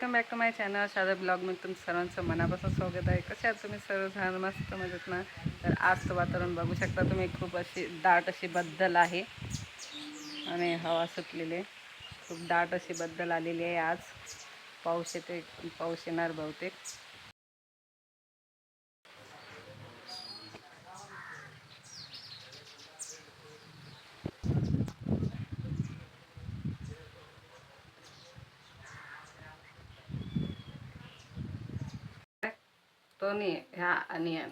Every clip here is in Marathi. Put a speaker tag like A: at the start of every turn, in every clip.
A: Welcome back to my channel साधा ब्लॉगमध्ये तुमचं सर्वांचं मनापासून स्वागत आहे. कसे आहात तुम्ही? सर्व मस्त मजेत ना? तर आजचं वातावरण बघू शकता तुम्ही. खूप अशी दाट अशी बद्दल आहे. आणि हवा सुटलेली खूप दाट अशी बद्दल आलेली आहे आज. पाऊस येते पाऊस येणार बहुतेक. तो नाही ह्या आणि या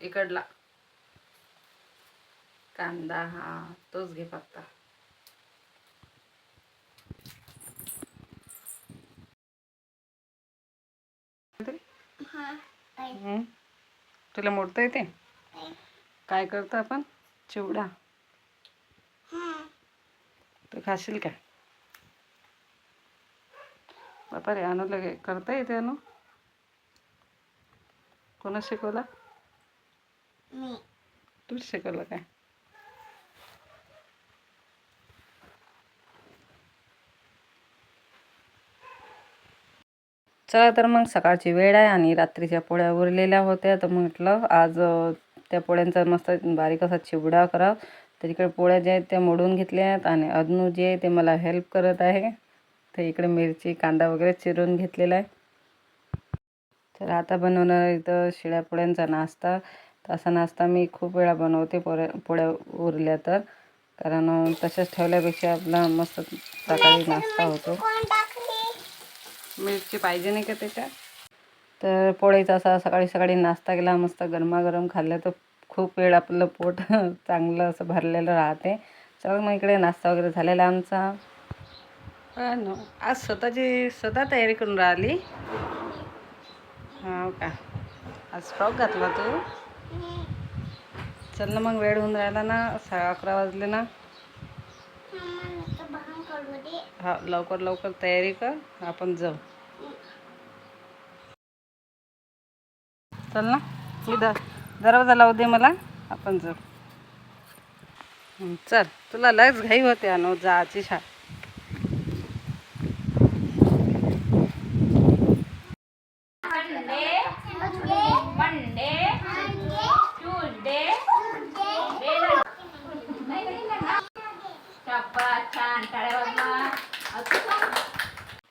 A: इकडला. कांदा हा तोच घे फक्त. हं? तुला मोडता येते? काय करतो आपण? चिवडा. तू खाशील काय बापा रे आणू लगे करता येते आणू कोणा शिकवला? तूच शिकवलं काय? चला तर मग सकाळची वेळ आहे आणि रात्रीच्या पोळ्या उरलेल्या होत्या तर म्हटलं आज त्या पोळ्यांचा मस्त बारीक असा चिवडा करा तर इकडे पोळ्या ज्या आहेत त्या मोडून घेतल्या आहेत आणि अदनू जे आहे ते मला हेल्प करत आहे. तर इकडे मिरची कांदा वगैरे चिरून घेतलेला आहे. तर आता बनवणार इथं शिळ्या पोळ्यांचा नाश्ता. तर नाश्ता मी खूप वेळा बनवते पोळ्या पोळ्या उरल्या तर. कारण तशाच ठेवल्यापेक्षा आपला मस्त सकाळी नाश्ता होतो. मिरची पाहिजे नाही का त्याच्यात? तर पोळीचा असा सकाळी सकाळी नाश्ता केला मस्त गरमागरम खाल्लं तर खूप वेळ आपलं पोट चांगलं असं भरलेलं राहते. चला मग इकडे नाश्ता वगैरे झालेला आमचा. न आज स्वतःची स्वतः तयारी करून राहिली. हो का? आज फ्रॉक घातला तू? चल ना मग वेळ होऊन राहिला ना सहा अकरा वाजले ना. हा लवकर लवकर तयारी कर आपण जाऊ. चल ना मी दरवाजा लावू दे मला आपण जाऊ. चल तुला लयच घाई होते अनु जायची शा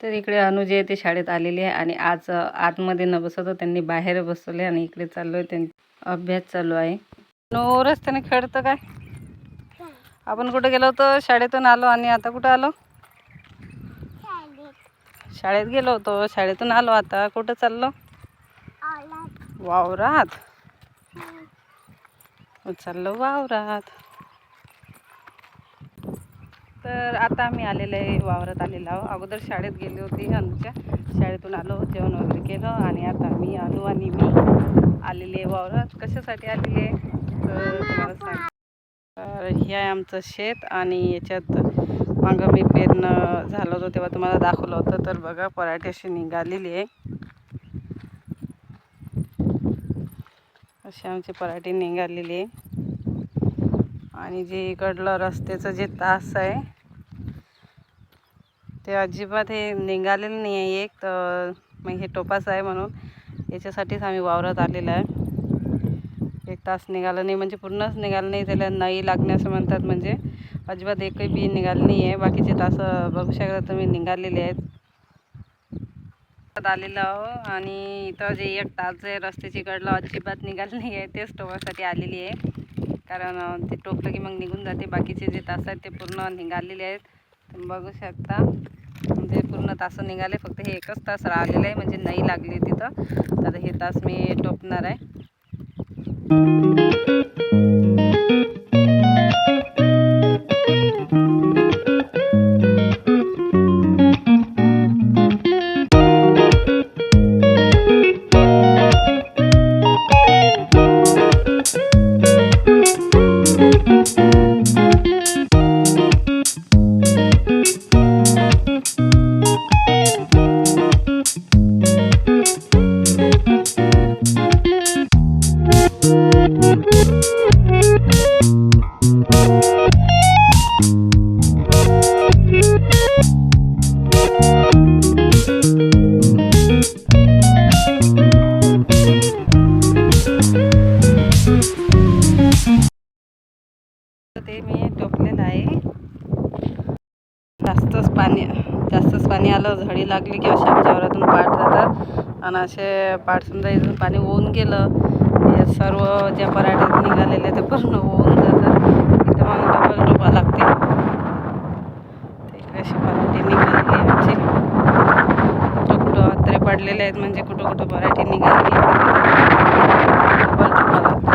A: तर इकडे अनु जे आहे ते शाळेत आलेली आहे आणि आज आतमध्ये न बसवतो त्यांनी बाहेर बसवले आणि इकडे चाललो आहे त्यांनी अभ्यास चालू आहे. नो रस्त्याने खेळतं काय? आपण कुठे गेलो होतो? शाळेतून आलो आणि आता कुठं आलो? शाळेत गेलो होतो शाळेतून आलो आता. कुठं चाललो? वावरात. चाललो वावरात. तर आता आम्ही आलेलो आहे वावरात आलेलो आहो अगोदर शाळेत गेली होती अनुच्या शाळेतून आलो जेवण वगैरे केलं आणि आता मी अनु आणि मी आलेले वावरत वावरात. कशासाठी आलेले तर तुम्हाला सांग. तर हे आहे आमचं शेत आणि याच्यात मागं मी पेरणं झालं होतं तेव्हा तुम्हाला दाखवलं होतं. तर बघा पराठी अशी निघालेली आहे. अशी आमची पराठी निघालेली आहे. आणि जे इकडलं रस्त्याचं जे तास आहे ते अजिबात हे निघालेलं नाही आहे एक तर मग हे टोपास आहे म्हणून याच्यासाठीच आम्ही वावरात आलेलं आहे. एक तास निघाला नाही म्हणजे पूर्णच निघालं नाही त्याला नाही लागणे असं म्हणतात म्हणजे अजिबात एकही बी निघालं नाही आहे बाकीचे तास बघू शकता तुम्ही निघालेले आहेत. आलेलो आहो आणि इथं जे एक तास आहे रस्त्याची कडलं अजिबात निघालं नाही आहे तेच टोपासाठी आलेली आहे. कारण ते टोपलं की मग निघून जाते. बाकीचे जे तास आहेत ते पूर्ण निघालेले आहेत. तुम्ही बघू शकता. म्हणजे पूर्ण तास निघाले. फक्त हे एकच तास राहिलेलं आहे. म्हणजे नाही लागली तिथं. तर हे तास मी टोपणार आहे. जास्तच पाणी जास्तच पाणी आलं झडी लागली की अशा आमच्या घरातून पाठ जातात. आणि असे पाठ समजा इथून पाणी होऊन गेलं हे सर्व ज्या पराठ्यात निघालेले ते पूर्ण होऊन जातात. तिथे मग डबल डोबा लागते. इकडे अशी पराठी निघालेली आमची. कुठं कुठं अत्रे पडलेले आहेत म्हणजे कुठं कुठं पराठी निघाली डबल डोबा लागते.